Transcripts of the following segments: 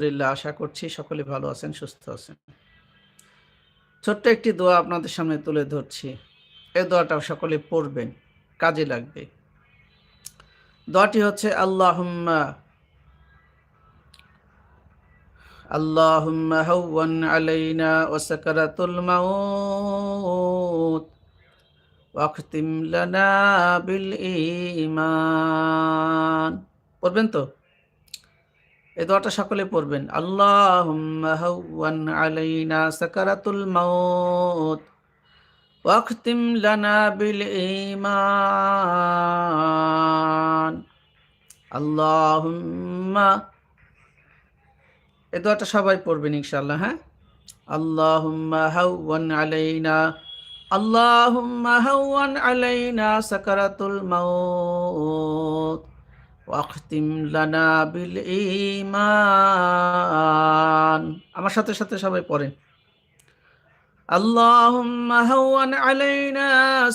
আলহামদুলিল্লাহ, আশা করছি সকলে ভালো আছেন, সুস্থ আছেন। ছোট্ট একটি দোয়া আপনাদের সামনে তুলে ধরছি। এই দোয়াটা সকলে পড়বেন, কাজে লাগবে। দোয়াটি হচ্ছে আল্লাহ আল্লাহুম্মা আলাইনা ওয়া মাউত লানা বিল ঈমান। পড়বেন তো? এই দোয়াটা সকলে পড়বেন। হাওয়ান আলাইনা সাকারাতুল মাউত লানা বিল ঈমান। আল্লাহুম্মা এই দোয়াটা সবাই পড়বেন ইনশাআল্লাহ হ্যাঁ? আল্লাহুম্মা হাওয়ান আলাইনা, আল্লাহুম্মা হাওয়ান আলাইনা সাকারাতুল মাউত। ওয়াখতিম লানা বিল ঈমান আমার সাথে সাথে সবাই পড়েন আল্লাহুম্মা হাওয়ান আলাইনা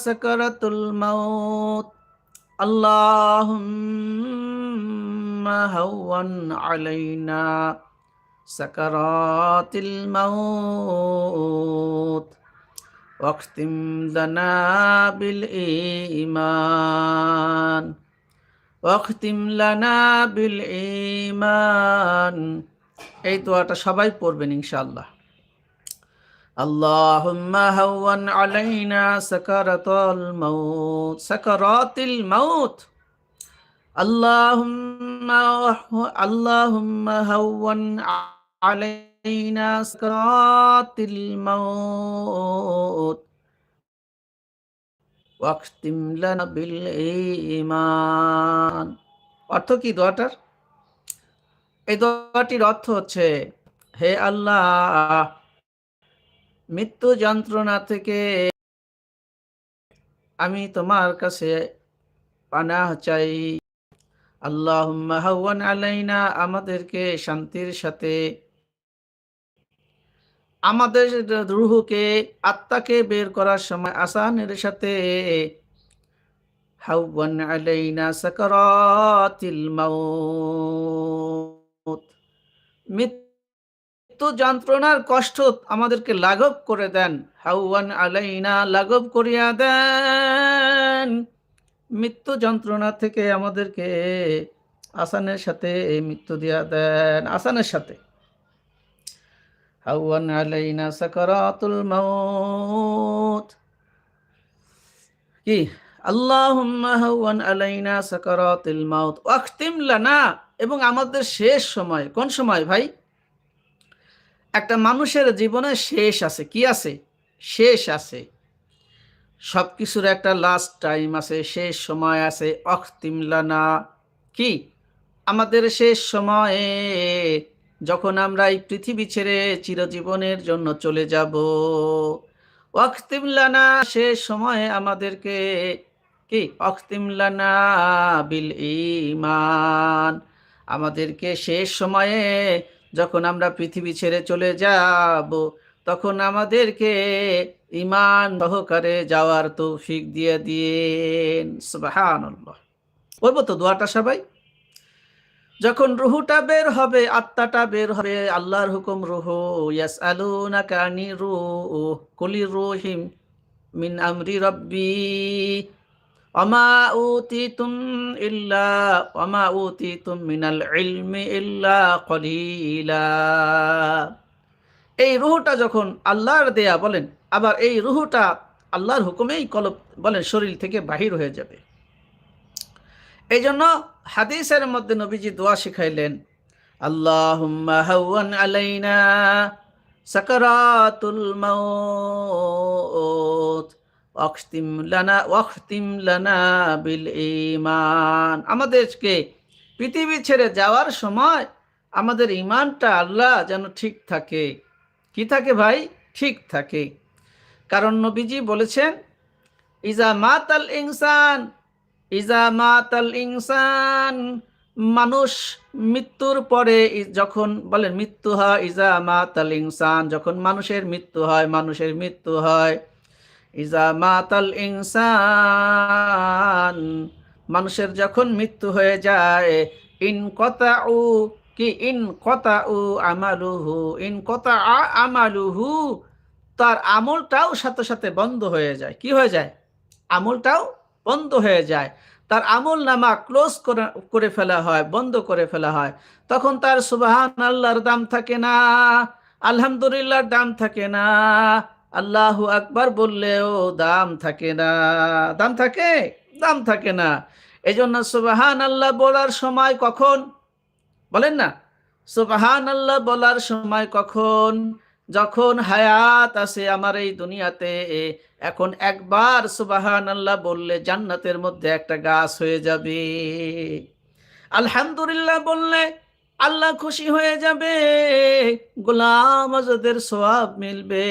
সাকারাতুল মাউত আল্লাহুম্মা হাওয়ান আলাইনা সাকারাতিল মাউত واختم لنا بالإيمان ওয়াখতিম লানা বিল ঈমান। এই দোয়াটা সবাই পড়বেন, ইনশাআল্লাহ। আল্লাহুম্মা হাওয়ান আলাইনা সাকারাতুল মাউত, সাকারাতিল মাউত। আল্লাহুম্মা আল্লাহুম্মা হাওয়ান আলাইনা সাকারাতিল মাউত। অর্থ কি দোয়াটার? এই দোয়াটির অর্থ হচ্ছে, হে আল্লাহ, মৃত্যু যন্ত্রণা থেকে আমি তোমার কাছে পানাহ চাই। আল্লাহ আলাইনা আমাদেরকে শান্তির সাথে আমাদের রুহুকে, আত্মাকে বের করার সময় আসানের সাথে আলাইনা মৃত্যু যন্ত্রণার কষ্ট আমাদেরকে লাঘব করে দেন। হাওয়ান আলাইনা লাঘব করিয়া দেন। মৃত্যু যন্ত্রণা থেকে আমাদেরকে আসানের সাথে মৃত্যু দিয়া দেন। আসানের সাথে। هون علينا سكرات الموت কি আল্লাহুম্মা হাওয়ান আলাইনা সাকারাতিল মাউত ওয়াখতিম লানা এবং আমাদের শেষ সময় কোন সময় ভাই একটা মানুষের জীবনে শেষ আছে কি আছে শেষ আছে সব কিছুর একটা লাস্ট টাইম আছে শেষ সময় আছে অখতিম লানা কি আমাদের শেষ সময়ে যখন আমরা এই পৃথিবী ছেড়ে চিরজীবনের জন্য চলে যাব ওয়াক্তিমলানা শেষ সময়ে আমাদেরকে কি? অক্তিমলানা বিল ইমান আমাদেরকে শেষ সময়ে যখন আমরা পৃথিবী ছেড়ে চলে যাব, তখন আমাদেরকে ইমান সহকারে যাওয়ার তৌফিক দিয়ে দিন সুবহানাল্লাহ। বলব তো দোয়াটা সবাই? যখন রুহুটা বের হবে, আত্মাটা বের হবে, আল্লাহর হুকুম, রুহু ইয়াস আলু না কানি রুহ কলি রুহিম মিন আমরি রব্বি অমা উতি তুম ইল্লা অমা উতি তুম মিনাল ইলমি ইল্লা কলিলা। এই রুহুটা যখন আল্লাহর দেয়া বলেন, আবার এই রুহুটা আল্লাহর হুকুমেই কলব বলেন, শরীর থেকে বাহির হয়ে যাবে। এই জন্য হাদিসের মধ্যে নবীজি দোয়া শিখাইলেন হাওয়ান আলাইনা সাকারাতুল লানা বিল ঈমান। আমাদেরকে পৃথিবী ছেড়ে যাওয়ার সময় আমাদের ইমানটা আল্লাহ যেন ঠিক থাকে। কি থাকে ভাই? ঠিক থাকে। কারণ নবীজি বলেছেন, ইজা মাতাল ইনসান ইজা মাতাল ইনসান, মানুষ মৃত্যুর পরে যখন বলেন মৃত্যু হয়, ইজা মাতাল ইনসান, যখন মানুষের মৃত্যু হয়, মানুষের মৃত্যু হয়। ইজা মাতাল ইনসান, মানুষের যখন মৃত্যু হয়ে যায়, ইন কথা উ কি ইন কথা উ আমালুহু, ইন কতা আ আমালুহু, তার আমলটাও সাথে সাথে বন্ধ হয়ে যায়। কি হয়ে যায়? আমলটাও বন্ধ হয়ে যায়। তার আমল নামা ক্লোজ করে ফেলা হয়, বন্ধ করে ফেলা হয়। তখন তার সুবাহান আল্লাহর দাম থাকে না, আলহামদুলিল্লাহর দাম থাকে না। আল্লাহু আকবার বললেও দাম থাকে না। দাম থাকে? দাম থাকে না। এই জন্য সুবাহান আল্লাহ বলার সময় কখন? বলেন না। সুবাহান আল্লাহ বলার সময় কখন? যখন হায়াত আছে আমার এই দুনিয়াতে, এখন একবার সুবাহান আল্লাহ বললে জান্নাতের মধ্যে একটা গাছ হয়ে যাবে। আলহামদুলিল্লাহ বললে আল্লাহ খুশি হয়ে যাবে, গোলাম আজাদের সোয়াব মিলবে।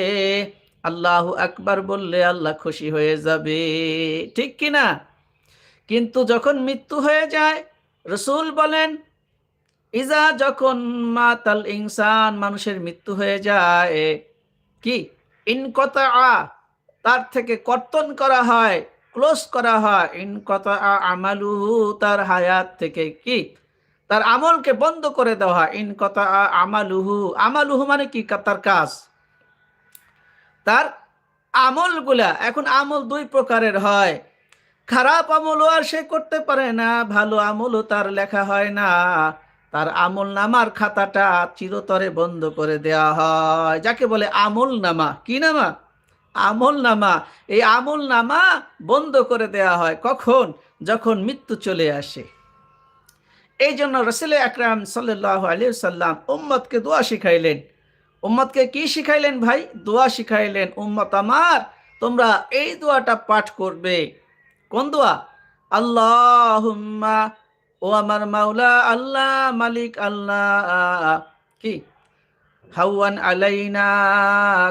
আল্লাহ আকবার বললে আল্লাহ খুশি হয়ে যাবে। ঠিক কিনা? কিন্তু যখন মৃত্যু হয়ে যায়, রসুল বলেন ইজা যখন মাতাল ইনসান মানুষের মৃত্যু হয়ে যায়, কি? ইনকতা তার থেকে কর্তন করা হয়, ক্লোজ করা হয়। ইনকতা আমালুহু, তার হায়াত থেকে কি? তার আমলকে বন্ধ করে দেওয়া হয়। ইনকতা আমালুহু আমালুহু মানে কি তার কাজ। তার আমলগুলা, এখন আমল দুই প্রকারের হয়। খারাপ আমলও আর সে করতে পারে না, ভালো আমলও তার লেখা হয় না। তার আমল নামার খাতাটা চিরতরে বন্ধ করে দেওয়া হয়। যাকে বলে আমল নামা, কি নামা? আমল নামা। এই আমল নামা বন্ধ করে দেওয়া হয় কখন? যখন মৃত্যু চলে আসে। এই জন্য রসুল আকরাম সাল্লাহ আলী সাল্লাম উম্মতকে দোয়া শিখাইলেন। উম্মতকে কি শিখাইলেন ভাই? দোয়া শিখাইলেন, উম্মত আমার, তোমরা এই দোয়াটা পাঠ করবে। কোন দোয়া? আল্লাহ ও আমার মাওলা আল্লাহ, মালিক আল্লাহ। কি? হাওয়ান আলাইনা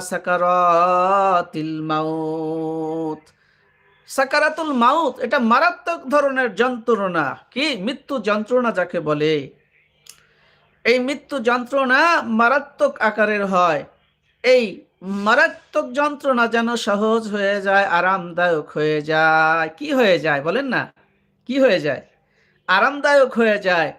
সাকারাতিল মাউত। সাকারাতুল মাউত, এটা মারাত্মক ধরনের যন্ত্রণা। কি? মৃত্যু যন্ত্রণা যাকে বলে। এই মৃত্যু যন্ত্রণা মারাত্মক আকারের হয়। এই মারাত্মক যন্ত্রণা যেন সহজ হয়ে যায়, আরামদায়ক হয়ে যায়। কি হয়ে যায়? বলেন না। কি হয়ে যায়? আরামদায়ক হয়ে যায়।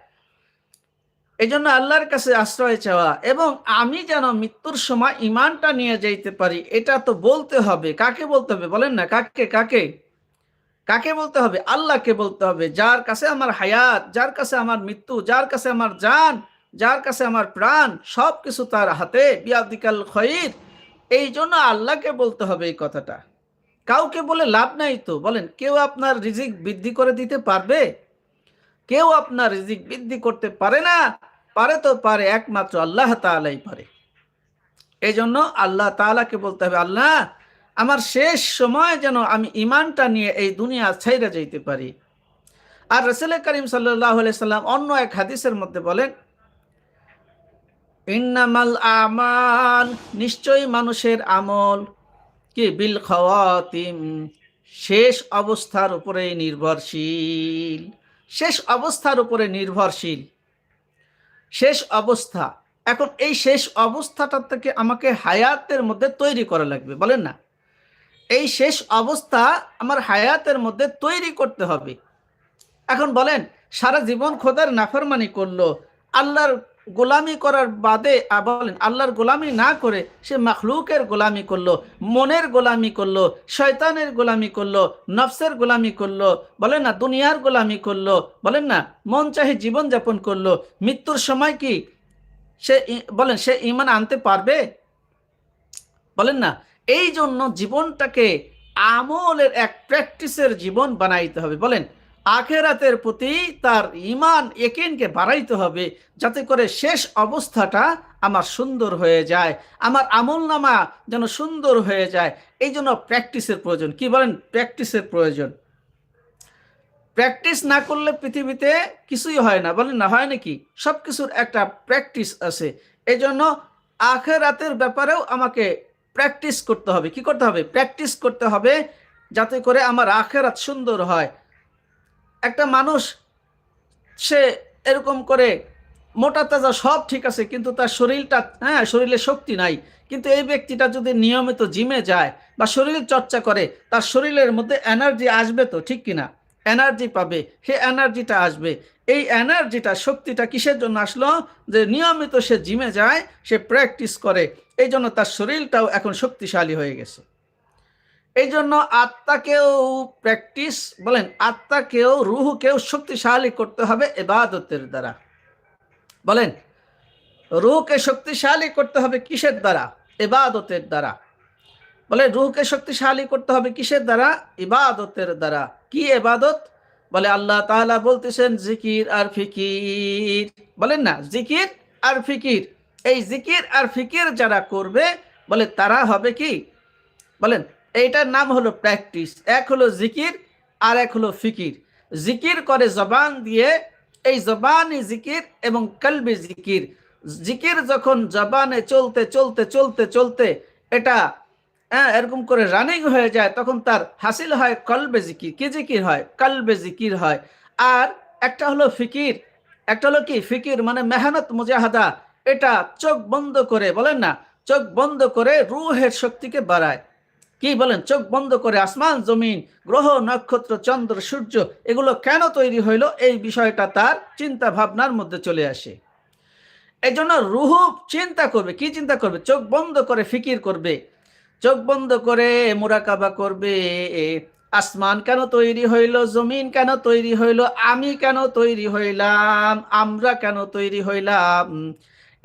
এই জন্য আল্লাহর কাছে আশ্রয় চাওয়া এবং আমি যেন মৃত্যুর সময় ইমানটা নিয়ে যাইতে পারি, এটা তো বলতে হবে। কাকে বলতে হবে? বলেন না, কাকে কাকে? কাকে বলতে হবে? আল্লাহকে বলতে হবে। যার কাছে আমার হায়াত, যার কাছে আমার মৃত্যু, যার কাছে আমার জান, যার কাছে আমার প্রাণ সব কিছু তার হাতে, বিয়াদিকাল খয়ির এই জন্য আল্লাহকে বলতে হবে এই কথাটা। কাউকে বলে লাভ নাই তো। বলেন, কেউ আপনার রিজিক বৃদ্ধি করে দিতে পারবে? কেউ আপনার রিজিক বৃদ্ধি করতে পারে না, পারে তো পারে, একমাত্র আল্লাহ তালাই পারে। এই জন্য আল্লাহ তালাকে বলতে হবে, আল্লাহ, আমার শেষ সময় যেন আমি ইমানটা নিয়ে এই দুনিয়া ছাইরা যাইতে পারি। আর রসুল করিম সাল্লাহ সাল্লাম অন্য এক হাদিসের মধ্যে বলেন, ইন্নামাল আমাল, নিশ্চয়ই মানুষের আমল কি? বিল খাওয়াতিম, শেষ অবস্থার উপরেই নির্ভরশীল। শেষ অবস্থার উপরে নির্ভরশীল। শেষ অবস্থা। এখন এই শেষ অবস্থাটা থেকে আমাকে হায়াতের মধ্যে তৈরি করা লাগবে, বলেন না? এই শেষ অবস্থা আমার হায়াতের মধ্যে তৈরি করতে হবে। এখন বলেন, সারা জীবন খোদার নাফরমানি করল, আল্লাহর গোলামি করার বাদে বলেন, আল্লাহর গোলামি না করে সে মখলুকের গোলামি করল, মনের গোলামি করল, শয়তানের গোলামি করল, নফসের গোলামি করল, বলেন না, দুনিয়ার গোলামি করল, বলেন না, মন চাহে জীবন যাপন করল, মৃত্যুর সময় কি সে বলেন, সে ইমান আনতে পারবে? বলেন না এই জন্য জীবনটাকে আমলের এক প্র্যাকটিসের জীবন বানাইতে হবে, বলেন। আখেরাতের প্রতি তার ইমান একেনকে বাড়াইতে হবে, যাতে করে শেষ অবস্থাটা আমার সুন্দর হয়ে যায়, আমার আমল নামা যেন সুন্দর হয়ে যায়। এই জন্য প্র্যাকটিসের প্রয়োজন। কি বলেন? প্র্যাকটিসের প্রয়োজন। প্র্যাকটিস না করলে পৃথিবীতে কিছুই হয় না। বলেন না, হয় নাকি? সব কিছুর একটা প্র্যাকটিস আছে। এই জন্য আখেরাতের ব্যাপারেও আমাকে প্র্যাকটিস করতে হবে। কি করতে হবে? প্র্যাকটিস করতে হবে, যাতে করে আমার আখেরাত সুন্দর হয়। একটা মানুষ, সে এরকম করে মোটা তাজা সব ঠিক আছে, কিন্তু তার শরীরটা হ্যাঁ শরীরে শক্তি নাই। কিন্তু এই ব্যক্তিটা যদি নিয়মিত জিমে যায় বা শরীর চর্চা করে, তার শরীরের মধ্যে এনার্জি আসবে তো, ঠিক কিনা এনার্জি পাবে, সে এনার্জিটা আসবে। এই এনার্জিটা শক্তিটা কিসের জন্য আসলো? যে নিয়মিত সে জিমে যায়, সে প্র্যাকটিস করে, এই জন্য তার শরীরটাও এখন শক্তিশালী হয়ে গেছে। এই জন্য আত্মাকেও প্র্যাকটিস বলেন, আত্মাকেও, রুহকেও শক্তিশালী করতে হবে এবাদতের দ্বারা। বলেন, রুহকে শক্তিশালী করতে হবে কিসের দ্বারা? এবাদতের দ্বারা। বলে রুহকে শক্তিশালী করতে হবে কিসের দ্বারা? ইবাদতের দ্বারা। কি এবাদত বলে আল্লাহ তাআলা বলতেছেন, জিকির আর ফিকির। বলেন না, জিকির আর ফিকির। এই জিকির আর ফিকির যারা করবে, বলে তারা হবে কি? বলেন এইটার নাম হলো প্র্যাকটিস, এক হলো জিকির আর এক হলো ফিকির। জিকির করে জবান দিয়ে, এই জবানি জিকির এবং কলবি জিকির। জিকির যখন জবানে চলতে চলতে চলতে চলতে এটা হ্যাঁ এরকম করে রানিং হয়ে যায়, তখন তার হাসিল হয় কলবে জিকির। কি জিকির হয়? কলবে জিকির হয়। আর একটা হলো ফিকির, একটা হলো কি? ফিকির মানে মেহনত, মুজাহাদা। এটা চোখ বন্ধ করে, বলেন না, চোখ বন্ধ করে রুহের শক্তিকে বাড়ায়। কি বলেন? চোখ বন্ধ করে আসমান, জমিন, গ্রহ, নক্ষত্র, চন্দ্র, সূর্য, এগুলো কেন তৈরি হইল? এই বিষয়টা তার চিন্তা ভাবনার মধ্যে চলে আসে। এই জন্য রুহু চিন্তা করবে। কি চিন্তা করবে? চোখ বন্ধ করে ফিকির করবে। চোখ বন্ধ করে মোরাকাবা করবে। আসমান কেন তৈরি হইল? জমিন কেন তৈরি হইল? আমি কেন তৈরি হইলাম? আমরা কেন তৈরি হইলাম?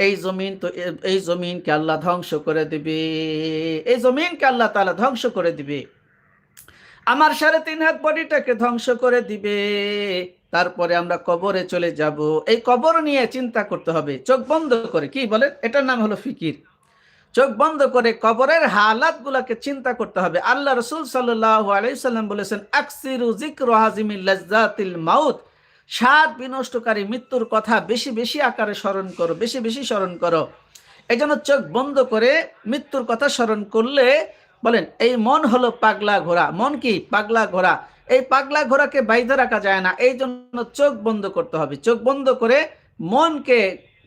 এই জমিন তো, এই জমিনকে আল্লাহ ধ্বংস করে দিবে। এই জমিনকে আল্লাহ তালা ধ্বংস করে দিবে। আমার সাড়ে তিন হাত বডিটাকে ধ্বংস করে দিবে। তারপরে আমরা কবরে চলে যাব। এই কবর নিয়ে চিন্তা করতে হবে। চোখ বন্ধ করে, কি বলেন? এটার নাম হলো ফিকির। চোখ বন্ধ করে কবরের হালাত গুলাকে চিন্তা করতে হবে। আল্লাহ রসুল সাল্লাম বলেছেন, আকসিরু জিক্র হাজিমিল লাজ্জাতিল মাউত। স্বাদ বিনষ্টকারী মৃত্যুর কথা বেশি বেশি আকারে স্মরণ করো, বেশি বেশি স্মরণ করো। এই জন্য চোখ বন্ধ করে মৃত্যুর কথা স্মরণ করলে বলেন, এই মন হলো পাগলা ঘোড়া। মন কি? পাগলা ঘোড়া। এই পাগলা ঘোড়াকে বাইধে রাখা যায় না। এই জন্য চোখ বন্ধ করতে হবে। চোখ বন্ধ করে মনকে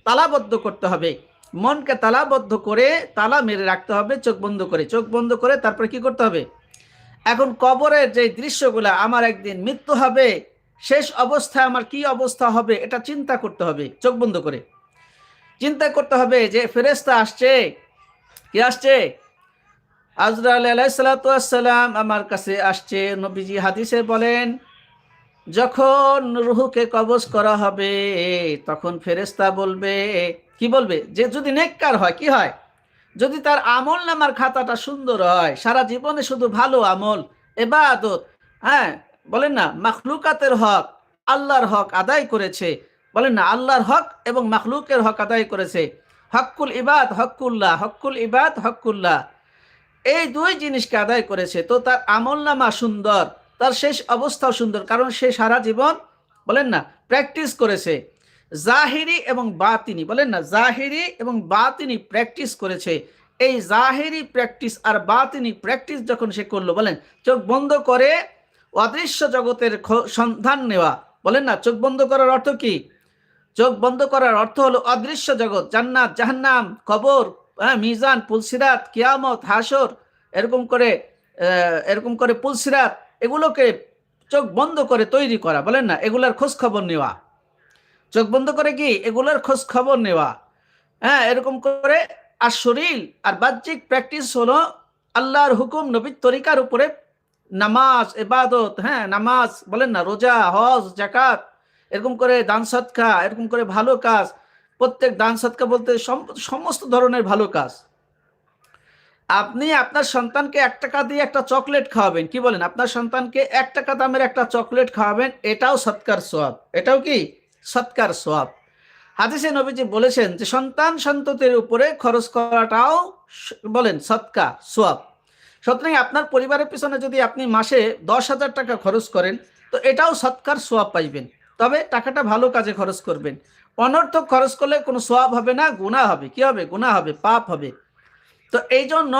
তালাবদ্ধ করতে হবে। মনকে তালাবদ্ধ করে তালা মেরে রাখতে হবে, চোখ বন্ধ করে। চোখ বন্ধ করে তারপরে কি করতে হবে? এখন কবরের যে দৃশ্যগুলা, আমার একদিন মৃত্যু হবে শেষ অবস্থায় আমার কি অবস্থা হবে এটা চিন্তা করতে হবে, চোখ বন্ধ করে। চিন্তা করতে হবে যে ফেরেস্তা আসছে, কি আসছে? আজরাল আলাইসালাম আমার কাছে আসছে, নবীজি হাদিসে বলেন, যখন রুহুকে কবজ করা হবে, তখন ফেরেস্তা বলবে, কি বলবে? যে যদি নেককার হয়, কি হয়? যদি তার আমল নামার খাতাটা সুন্দর হয়, সারা জীবনে শুধু ভালো আমল, এবাদত হ্যাঁ বলেন না, মাখলুকাতের হক আল্লাহর হক আদায় করেছে। বলেন না, আল্লাহর হক এবং মাখলুকের হক আদায় করেছে। হকুল ইবাদ হকুল্লাহ হকুল ইবাদ হকুল্লাহ এই দুই জিনিসকে আদায় করেছে। তো তার আমল নামা সুন্দর, তার শেষ অবস্থাও সুন্দর, কারণ সে সারা জীবন, বলেন না, প্র্যাকটিস করেছে। জাহিরি এবং বাতিনি, বলেন না, জাহিরি এবং বাতিনি প্র্যাকটিস করেছে। এই জাহিরি প্র্যাকটিস আর বাতিনি প্র্যাকটিস যখন সে করল, বলেন, চোখ বন্ধ করে অদৃশ্য জগতের সন্ধান নেওয়া। বলেন না, চোখ বন্ধ করার অর্থ কি? চোখ বন্ধ করার অর্থ হলো অদৃশ্য জগৎ, জান্নাত, জাহান্নাম, কবর হ্যাঁ মিজান, পুলসিরাত, কিয়ামত হাসর এরকম করে এরকম করে পুলসিরাত, এগুলোকে চোখ বন্ধ করে তৈরি করা। বলেন না, এগুলার খোঁজ খবর নেওয়া। চোখ বন্ধ করে কি? এগুলোর খোঁজ খবর নেওয়া। হ্যাঁ এরকম করে আর শরীর আর বাহ্যিক প্র্যাকটিস হলো আল্লাহর হুকুম, নবীর তরিকার উপরে নামাজ এবাদত হ্যাঁ নামাজ বলেন না, রোজা, হজ জাকাত এরকম করে দান সৎকা, এরকম করে ভালো কাজ, প্রত্যেক দান সৎকা বলতে সমস্ত ধরনের ভালো কাজ। আপনি আপনার সন্তানকে এক টাকা দিয়ে একটা চকলেট খাওয়াবেন, কি বলেন? আপনার সন্তানকে এক টাকা দামের একটা চকলেট খাওয়াবেন, এটাও সৎকার সোয়াব এটাও কি? সৎকার সোয়াব হাদিসে নবীজি বলেছেন যে, সন্তান সন্ততির উপরে খরচ করাটাও বলেন সৎকা সোয়াব সুতরাং আপনার পরিবারের পিছনে যদি আপনি মাসে দশ হাজার টাকা খরচ করেন, তো এটাও সৎকার সোয়াব পাইবেন। তবে টাকাটা ভালো কাজে খরচ করবেন। অনর্থক খরচ করলে কোনো সোয়াব হবে না, গুণা হবে। কি হবে? গুণা হবে, পাপ হবে। তো এই জন্য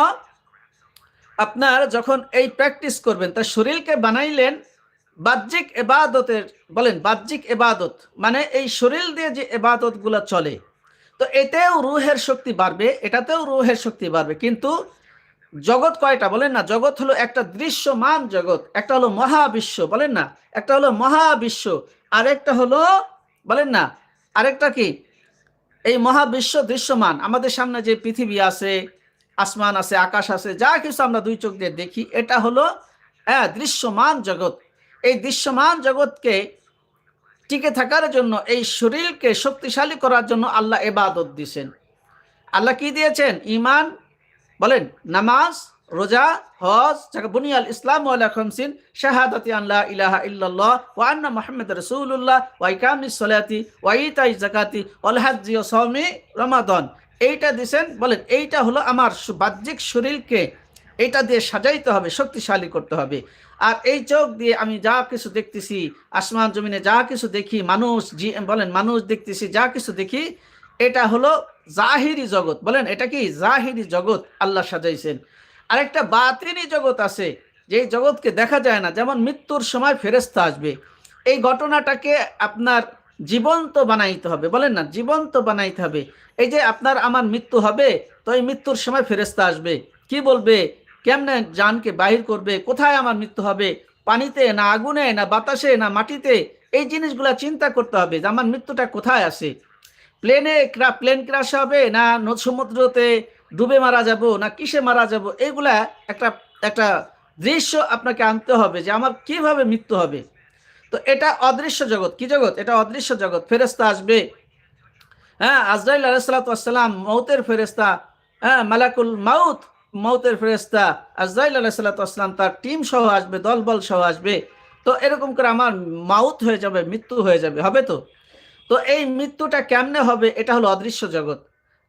আপনার যখন এই প্র্যাকটিস করবেন, তা শরীরকে বানাইলেন বাহ্যিক এবাদতের, বলেন বাহ্যিক এবাদত মানে এই শরীর দিয়ে যে এবাদতগুলো চলে, তো এতেও রুহের শক্তি বাড়বে, এটাতেও রুহের শক্তি বাড়বে। কিন্তু জগৎ কয়টা বলেন না? জগৎ হলো একটা দৃশ্যমান জগৎ, একটা হলো মহাবিশ্ব, বলেন না? একটা হলো মহাবিশ্ব, আরেকটা হলো, বলেন না? আরেকটা কি? এই মহাবিশ্ব দৃশ্যমান। আমাদের সামনে যে পৃথিবী আছে, আসমান আছে, আকাশ আছে, যা কিছু আমরা দুই চোখ দিয়ে দেখি, এটা হলো হ্যাঁ দৃশ্যমান জগৎ। এই দৃশ্যমান জগৎকে টিকে থাকার জন্য, এই শরীরকে শক্তিশালী করার জন্য আল্লাহ এবাদত দিয়েছেন। আল্লাহ কি দিয়েছেন? ইমান বলেন, নামাজ, রোজা, হজ, যাকে বুনিয়াল ইসলাম খমসিন, শাহাদাতি আল্লাহ ইলাহা ইল্লাল্লাহ ওয়া আন্না মুহাম্মদ রাসূলুল্লাহ ওয়া ইকামিস সালাতি ওয়া ইতাই রমাদান। এইটা দিছেন, বলেন, এইটা হলো আমার বাহ্যিক শরীরকে, এইটা দিয়ে সাজাইতে হবে, শক্তিশালী করতে হবে। আর এই চোখ দিয়ে আমি যা কিছু দেখতেছি, আসমান জমিনে যা কিছু দেখি, মানুষ, জি বলেন, মানুষ দেখতেছি, যা কিছু দেখি, এটা হলো জাহিরি জগৎ, বলেন, এটা কি? জাহিরি জগৎ আল্লাহ সাজাইছেন। আরেকটা বাতিনি জগৎ আছে, যে জগৎকে দেখা যায় না, যেমন মৃত্যুর সময় ফেরেস্তা আসবে। এই ঘটনাটাকে আপনার জীবন্ত বানাইতে হবে, বলেন না, জীবন্ত বানাইতে হবে। এই যে আপনার আমার মৃত্যু হবে, তো এই মৃত্যুর সময় ফেরেস্তা আসবে। কি বলবে? কেমনে জানকে বাহির করবে? কোথায় আমার মৃত্যু হবে? পানিতে না আগুনে, না বাতাসে, না মাটিতে? এই জিনিসগুলা চিন্তা করতে হবে যে আমার মৃত্যুটা কোথায় আসে প্লেনে প্লেন ক্রাশ হবে না নদ সমুদ্রতে ডুবে মারা যাব, না কিসে মারা যাব এইগুলা একটা একটা দৃশ্য আপনাকে আনতে হবে যে আমার কীভাবে মৃত্যু হবে। তো এটা অদৃশ্য জগৎ। কি জগৎ? এটা অদৃশ্য জগৎ। ফেরেস্তা আসবে। হ্যাঁ আজরাইল আলাইসালাতাম মৌতের ফেরেস্তা হ্যাঁ মালাকুল মাউত মৌতের ফেরেস্তা আজরাইল আলাইসালাতাম তার টিম সহ আসবে, দলবল সহ আসবে। তো এরকম করে আমার মাউত হয়ে যাবে, মৃত্যু হয়ে যাবে। হবে তো? তো এই মৃত্যুটা কেমনে হবে? এটা হলো অদৃশ্য জগৎ।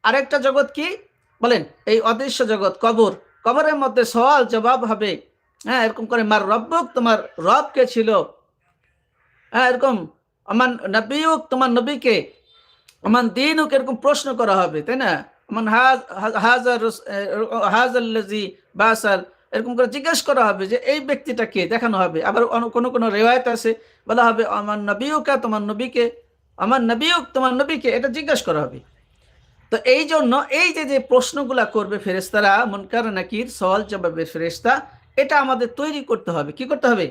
আরেকটা জগৎ কি? বলেন, এই অদৃশ্য জগৎ, কবর। কবরের মধ্যে সওয়াল জবাব হবে হ্যাঁ এরকম করে, মার রব্বক, তোমার রব কে ছিল? হ্যাঁ এরকম, আমার নবীক তোমার নবীকে, আমার দিনক, এরকম প্রশ্ন করা হবে, তাই না? আমার হাজ, হাজার হাজাল্লাজি বাসাল, এরকম করে জিজ্ঞেস করা হবে যে, এই ব্যক্তিটা কে? দেখানো হবে। আবার কোনো কোনো রেওয়ায়ত আছে, বলা হবে, আমার নবীকা তোমার নবীকে। আমার নবীক তোমার নবীকে এটা জিজ্ঞেস করা হবে। তো এই জন্য এই যে যে প্রশ্নগুলা করবে ফেরেস্তারা মনকার, নাকির, সওয়াল, জবাবের ফেরেস্তা এটা আমাদের তৈরি করতে হবে। কি করতে হবে?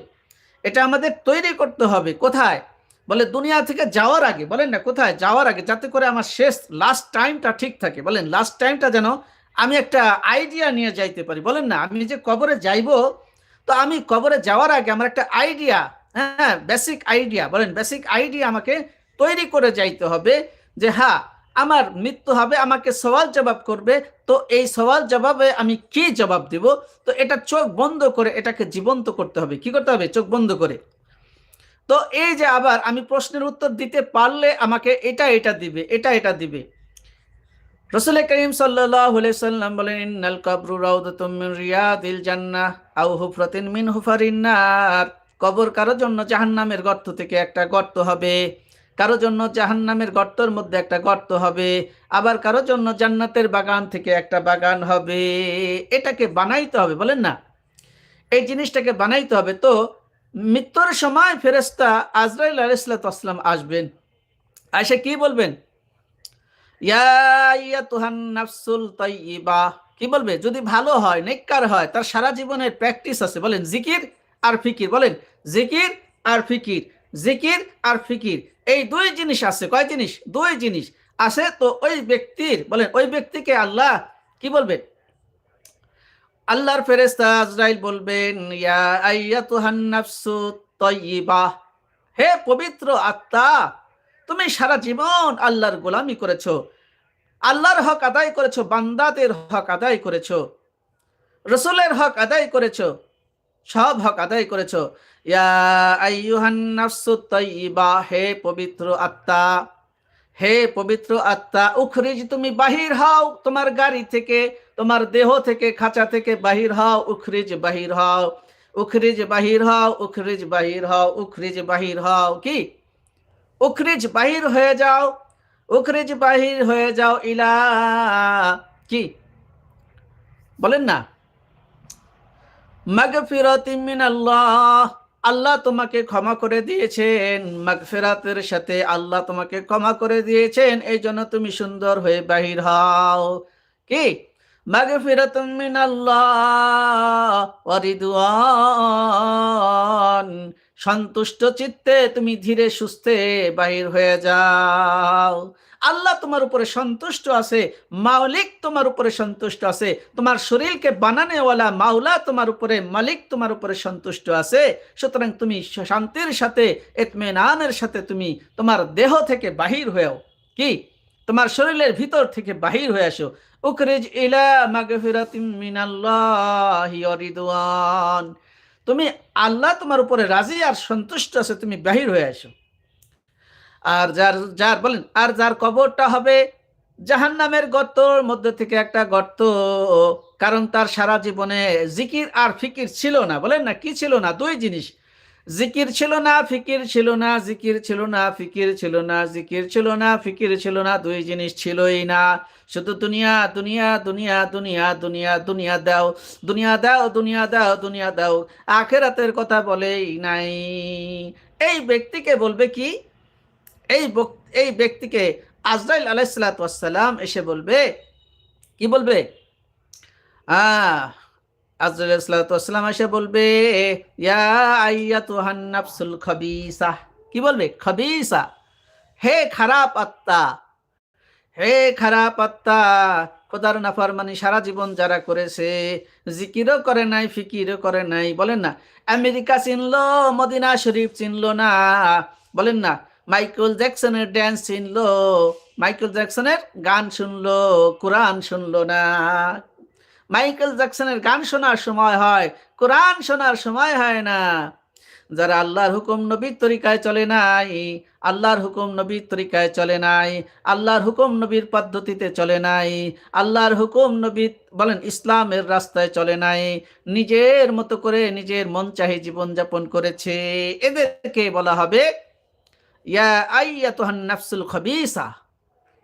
এটা আমাদের তৈরি করতে হবে। কোথায়? বলে দুনিয়া থেকে যাওয়ার আগে। বলেন না, কোথায়? যাওয়ার আগে, যাতে করে আমার শেষ লাস্ট টাইমটা ঠিক থাকে। বলেন লাস্ট টাইমটা যেন আমি একটা আইডিয়া নিয়ে যাইতে পারি। বলেন না, আমি যে কবরে যাইব, তো আমি কবরে যাওয়ার আগে আমার একটা আইডিয়া হ্যাঁ বেসিক আইডিয়া বলেন বেসিক আইডিয়া আমাকে তৈরি করে যাইতে হবে যে হ্যাঁ আমার মৃত্যু হবে, আমাকে সওয়াল জবাব করবে, তো এই সওয়াল জবাবে আমি কি জবাব দিব? তো এটা চোখ বন্ধ করে এটাকে জীবন্ত করতে হবে। কি করতে হবে? চোখ বন্ধ করে। তো এই যে আবার আমি প্রশ্নের উত্তর দিতে পারলে আমাকে এটা এটা দিবে, এটা এটা দিবে। রসুল করিম সাল্লাম বলেন জান্নাহ কবর কারোর জন্য জাহান্নামের গর্ত থেকে একটা গর্ত হবে। কারোর জন্য জাহান্নামের গর্তর মধ্যে একটা গর্ত হবে, আবার কারও জন্য জান্নাতের বাগান থেকে একটা বাগান হবে। এটাকে বানাইতে হবে, বলেন না? এই জিনিসটাকে বানাইতে হবে। তো মৃত্যুর সময় ফেরেস্তা আজরাইল আলাইসালাম আসবেন। এসে কি বলবেন? কি বলবে? যদি ভালো হয়, নেককার হয়, তার সারা জীবনের প্র্যাকটিস আছে, বলেন জিকির আর ফিকির। বলেন জিকির আর ফিকির, জিকির আর ফিকির। এই দুই জিনিস আছে। কয় জিনিস? দুই জিনিস আছে। তো ওই ব্যক্তির, বলেন, ওই ব্যক্তিকে আল্লাহ কি বলবেন? আল্লাহর ফেরেস্তা আজরাইল বলবেন হে পবিত্র আত্মা, তুমি সারা জীবন আল্লাহর গোলামি করেছ। আল্লাহর হক আদায় করেছ, বান্দাদের হক আদায় করেছ। রসুলের হক আদায় করেছ, সব হক আদায় করেছ। ইয়া হে পবিত্র আত্মা, হে পবিত্র আত্মা, উখরিজ তুমি বাহির হও, তোমার গাড়ি থেকে, তোমার দেহ থেকে, খাঁচা থেকে বাহির হও, উখরিজ বাহির হও, উখরিজ বাহির হও, উখরিজ বাহির হও, উখরিজ বাহির হও, কি? উখরিজ বাহির হয়ে যাও, উখরিজ বাহির হয়ে যাও, ইলা, কি? বলেন না। মাগফিরাতিম মিনাল্লাহ। আল্লাহ তোমাকে ক্ষমা করে দিয়েছেন, মাগফেরাতের সাথে আল্লাহ তোমাকে ক্ষমা করে দিয়েছেন, এই জন্য তুমি সুন্দর হয়ে বাহির হও। কি? মাগফিরাতুম মিনাল্লাহ ওয়া রিদওয়ান। সন্তুষ্ট চিত্তে তুমি ধীরে সুস্থে বাহির হয়ে যাও। আল্লাহ তোমার উপরে সন্তুষ্ট আছে মালিক তোমার উপরে সন্তুষ্ট আছে, তোমার শরীরকে বানানেওয়ালা মাওলা তোমার উপরে, মালিক তোমার উপরে সন্তুষ্ট আছে। সুতরাং তুমি শান্তির সাথে এতমেনানের সাথে তুমি তোমার দেহ থেকে বাহির হয়েও, কি? তোমার শরীরের ভিতর থেকে বাহির হয়ে আসো। উকরিজ ইলা মাগফিরাতিম মিনাল্লাহি ওয়া রিদওয়ান। তুমি আল্লাহ তোমার উপরে রাজি আর সন্তুষ্ট আছে, তুমি বাহির হয়ে আসো। আর যার যার, বলেন, আর যার কবরটা হবে জাহান নামের গর্তর মধ্যে থেকে একটা গর্ত, কারণ তার সারা জীবনে জিকির আর ফিকির ছিল না, বলেন না, কি ছিল না, দুই জিনিস। জিকির ছিল না, ফিকির ছিল না, জিকির ছিল না, ফিকির ছিল না, জিকির ছিল না, ফিকির ছিল না, দুই জিনিস ছিলই না। শুধু দুনিয়া দুনিয়া দুনিয়া দুনিয়া দুনিয়া দুনিয়া দাও দুনিয়া দাও দুনিয়া দাও দুনিয়া দাও। আখেরাতের কথা বলেই নাই। এই ব্যক্তিকে বলবে কি? এই এই ব্যক্তিকে আজরাইল আলাইসালাম এসে বলবে, কি বলবে? আহ আজরাইল এসে বলবে, ইয়া আইয়া তুহান নাফসুল খবিসা। কি বলবে? খবিসা। হে খারাপ আত্মা। হে খারাপ আত্মা, খোদার নাফারমানি সারা জীবন যারা করেছে, জিকিরও করে নাই, ফিকিরও করে নাই। বলেন না। আমেরিকা চিনলো, মদিনা শরীফ চিনলো না। বলেন না। মাইকেল জ্যাকসনের ড্যান্স চিনলো। মাইকেল জ্যাকসনের গান শুনলো, কোরআন শুনলো না। মাইকেল জ্যাকসনের গান শোনার সময় হয়, কোরআন শোনার সময় হয় না। যারা আল্লাহর হুকুম নবীর তরিকায় চলে নাই, আল্লাহর হুকুম নবীর তরিকায় চলে নাই, আল্লাহর হুকুম নবীর পদ্ধতিতে চলে নাই, আল্লাহর হুকুম নবী বলেন, ইসলামের রাস্তায় চলে নাই, নিজের মতো করে নিজের মন চাহি জীবনযাপন করেছে। এদেরকে বলা হবে, ইয়া আইয়াতুহান নাফসুল খবিসা,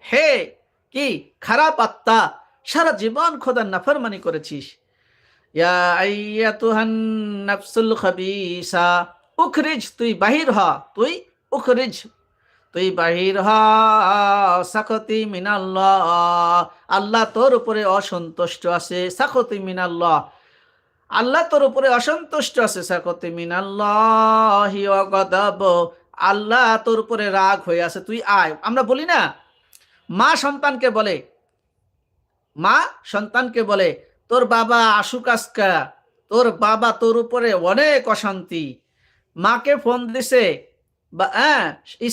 হে কি খারাপ আত্মা সারা জীবন খোদার নাফরমানি করেছিস। নাফসুল খবিসা, উখরিজ, তুই বাহির হ, তুই উখরিজ। তুই বাহির হ, সাকতি মিনাল্লাহ। আল্লাহ তোর উপরে অসন্তুষ্ট আছে, সাকতি মিনাল্লাহ। আল্লাহ তোর উপরে অসন্তুষ্ট আছে, সাকতি মিনাল্লাহ গদাব। আল্লাহ তোর উপরে রাগ হয়ে আছে, তুই আয়। আমরা বলি না, মা সন্তানকে বলে মা সন্তানকে বলে, তোর বাবা আসুক আজকা, তোর বাবা তোর উপরে অনেক অশান্তি। মাকে ফোন দিছে, বা হ্যাঁ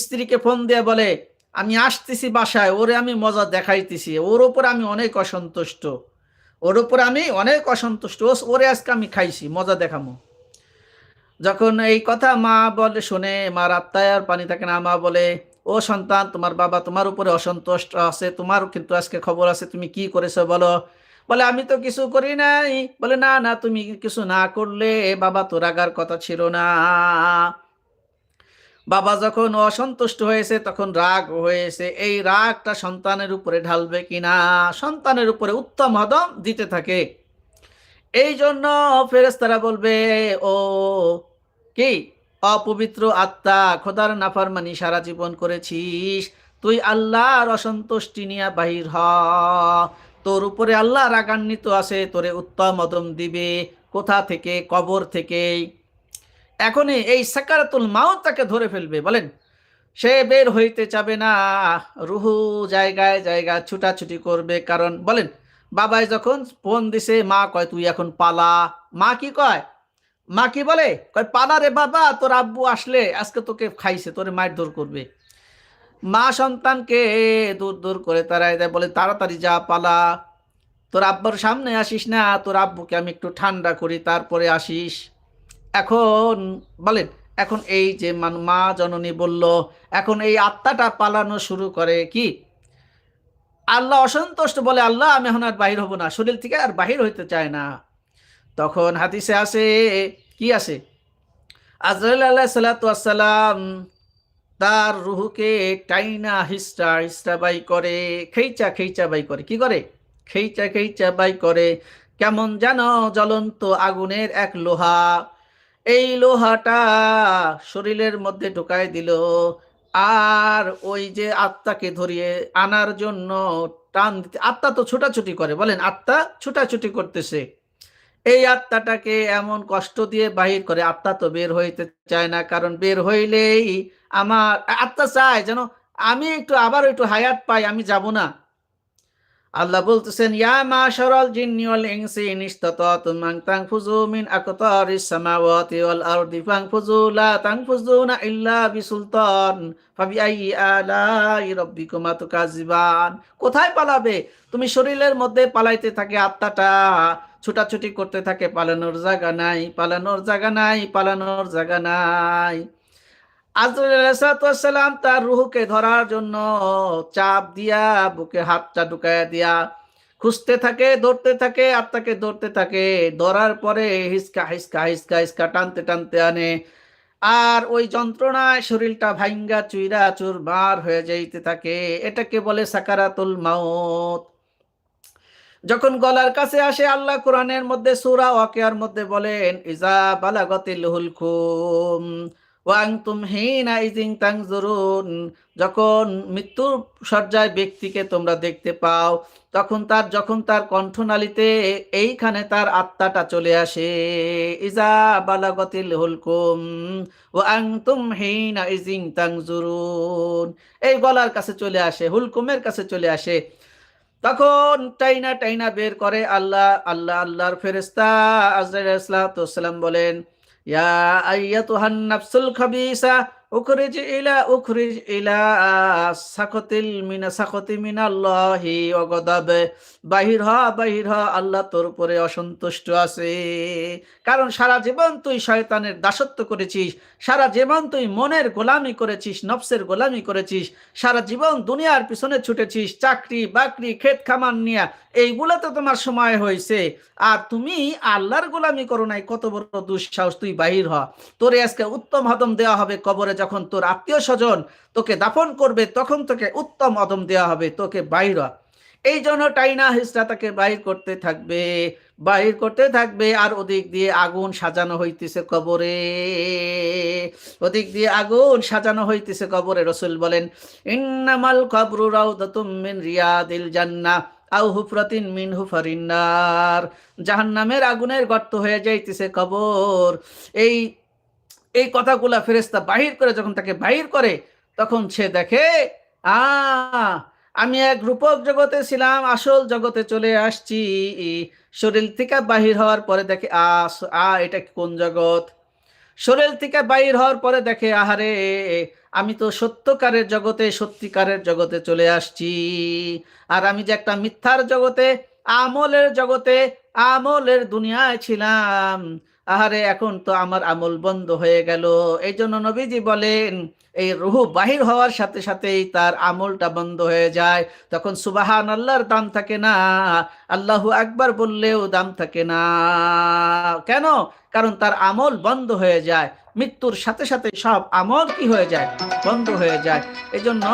স্ত্রীকে ফোন দিয়ে বলে, আমি আসতেছি বাসায়, ওরে আমি মজা দেখাইতেছি, ওর ওপর আমি অনেক অসন্তুষ্ট, ওর উপর আমি অনেক অসন্তুষ্ট ওরে আজকে আমি খাইছি, মজা দেখামো। যখন এই কথা মা বলে শুনে মা রাত্তায় আর পানি থাকে না, মা বলে ও সন্তান, তোমার বাবা তোমার উপরে অসন্তুষ্ট আছে তোমার কিন্তু আজকে খবর আছে, তুমি কি করেছ বলো? বলে, আমি তো কিছু করি নাই। বলে, না না, তুমি কিছু না করলে বাবা তো রাগার কথা ছিল না। বাবা যখন অসন্তুষ্ট হয়েছে, তখন রাগ হয়েছে, এই রাগটা সন্তানের উপরে ঢালবে কিনা? সন্তানের উপরে উত্তম হদম দিতে থাকে। এই জন্য ফেরেস্তারা বলবে, ও, কি? অপবিত্র আত্মা, খোদার নাফারমানি সারা জীবন করেছিস। তুই আল্লাহর অসন্তুষ্টি নিয়ে বাহির হ। তোর উপরে আল্লাহ রাগান্বিত আছে, তোরে উত্তম মদম দিবে। কোথা থেকে, কবর থেকে এখনই এই সাকারাতুল মাও তাকে ধরে ফেলবে, বলেন। সে বের হইতে চাবে না, রুহু জায়গায় জায়গা ছুটাছুটি করবে, কারণ, বলেন, বাবাই যখন ফোন দিছে, মা কয়, তুই এখন পালা? মা কি কয়? মা কি বলে? কয়, পালা রে বাবা, তোর আব্বু আসলে, আজকে তোকে খাইছে, তোরে মায়ের দূর করবে। মা সন্তানকে দূর দূর করে তারাই দেয়, বলে, তাড়াতাড়ি যা, পালা। তোর আব্বার সামনে আসিস না, তোর আব্বুকে আমি একটু ঠান্ডা করি, তারপরে আসিস। এখন, বলেন, এখন এই যে মা জননী বলল, এখন এই আত্মাটা পালানো শুরু করে কি? আল্লাহ অসন্তুষ্ট বলে, আল্লাহ, আমি এখন আর বাহির হব না, শরীর থেকে আর বাহির হইতে চায় না। তখন হাদিসে আসে, কি আসে? আজরাইল আল্লাহ সাল্লাম তার রুহুকে টাইনা হিস্টা হিস্টা বাই করে, খেইচা খেইচা বাই করে। কি করে? খেইচা খেইচা বাই করে। কেমন যেন জ্বলন্ত আগুনের এক লোহা? এই লোহাটা শরীরের মধ্যে ঢুকাই দিল আর ওই যে আত্মাকে ধরিয়ে আনার জন্য টান দিতে আত্মা তো ছোটাছুটি করে, বলেন, আত্মা ছোটাছুটি করতেছে। এই আত্মাটাকে এমন কষ্ট দিয়ে বাহির করে, আত্মা তো বের হইতে চায় না, কারণ বের হইলেই আমার আত্মা চায় যেন আমি একটু আবার একটু হায়াত পাই, আমি যাব না। আল্লাহ বলতেছেন, ইয়া মা সরল ওয়াল ইনসি ইনিস্তাতাতুম আন তানফুযু মিন ওয়াল আরদি ফানফুযু লা তানফুযুনা ইল্লা বিসুলতান ফাবিআইয়ি আলাই রাব্বিকুমা তুকাযিবান। কোথায় পালাবে? তুমি শরীরের মধ্যে পালাইতে থাকে আত্মাটা। ছুটাছুটি করতে থাকে, পালানোর জায়গা নাই, পালানোর জায়গা নাই, পালানোর জায়গা নাই। আজরাম তার রুহুকে ধরার জন্য চাপ দিয়া, বুকে হাতটা ঢুকাইয়া দিয়া খুঁজতে থাকে ধরতে থাকে আত্মাকে ধরতে থাকে। ধরার পরে হিসকা হিসকা হিসকা হিসকা টানতে টানতে আনে। আর ওই যন্ত্রণায় শরীরটা ভাঙ্গা চুইরা, চুরমার হয়ে যাইতে থাকে। এটাকে বলে সাকারাতুল মাউত। যখন গলার কাছে আসে, আল্লাহ কোরআনের মধ্যে, সুরা ওয়াকিয়ার মধ্যে বলেন, ইজা বালাগতিল হুলকুম ওয়াংতুম হিনা ইজিং তাংজুরুন যখন মৃত্যুর সজ্জায় ব্যক্তিকে তোমরা দেখতে পাও, তখন তার, যখন তার কণ্ঠনালীতে এইখানে তার আত্মাটা চলে আসে, ইজা বালাগতিল হুলকুম ও আংতুম হিনা ইজিং তাংজুরুন এই গলার কাছে চলে আসে, হুলকুমের কাছে চলে আসে। তখন টাইনা টাইনা বের করে আল্লাহ আল্লাহ, আল্লাহর ফেরেস্তা আজরাইল বলেন, ইয়া আইয়া তুহান নাফসুল খাবিসা উখরিজ ইলা উখরিজ ইলা সাকতিল মিনা, সাকতি মিনাল্লাহি ওয়া গদাব বাহির হ বাহির হ, আল্লাহ তোর উপরে অসন্তুষ্ট আছে। কারণ সারা জীবন তুই শয়তানের দাসত্ব করেছিস, সারা জীবন তুই মনের গোলামি করেছিস, নফসের গোলামি করেছিস, সারা জীবন দুনিয়ার পিছনে ছুটেছিস, চাকরি, বাকরি, ক্ষেত খামান নিয়া। এইগুলো তো তোমার সময় হয়েছে আর তুমি আল্লাহর গোলামি করো নাই, কত বড় দুঃসাহস, তুই বাহির হ। তোরে আজকে উত্তম হদম দেওয়া হবে কবরে যখন তোর আত্মীয় স্বজন তোকে দাফন করবে, তখন তোকে উত্তম হদম দেওয়া হবে, তোকে বাইর এই জন্য টাইনা হিসরা তাকে বাহির করতে থাকবে বাহির করতে থাকবে, আর ওদিক দিয়ে আগুন সাজানো হইতেছে কবরে। ওদিক দিয়ে আগুন সাজানো হইতেছে কবরে, রসুল বলেন, ইন্নামাল কবরু রাউদাতুম রিয়াদিল জান্নাহ আউ হুফরাতিন মিন হুফারিন্নার জাহান্নামের আগুনের গর্ত হয়ে যাইতেছে কবর। এই এই কথাগুলা ফেরেস্তা বাহির করে যখন তাকে বাহির করে, তখন সে দেখে, আ, আমি এক রূপক জগতে ছিলাম, আসল জগতে চলে আসছি। শরীর থেকে বাহির হওয়ার পরে দেখে, আ আ, এটা কোন জগৎ? শরীর থেকে বাহির হওয়ার পরে দেখে, আহারে, আমি তো সত্যকারের জগতে, সত্যিকারের জগতে চলে আসছি। আর আমি যে একটা মিথ্যার জগতে, আমলের জগতে, আমলের দুনিয়ায় ছিলাম। আহারে, এখন তো আমার আমল বন্ধ হয়ে গেল। এই জন্য নবীজি বলেন, এই রুহু বাহির হওয়ার সাথে সাথেই তার আমলটা বন্ধ হয়ে যায়। তখন সুবাহান আল্লাহর দাম থাকে না, আল্লাহু একবার বললেও দাম থাকে না। কেন? কারণ তার আমল বন্ধ হয়ে যায়। মৃত্যুর সাথে সাথে সব আমল কি হয়ে যায়? বন্ধ হয়ে যায়। এই জন্য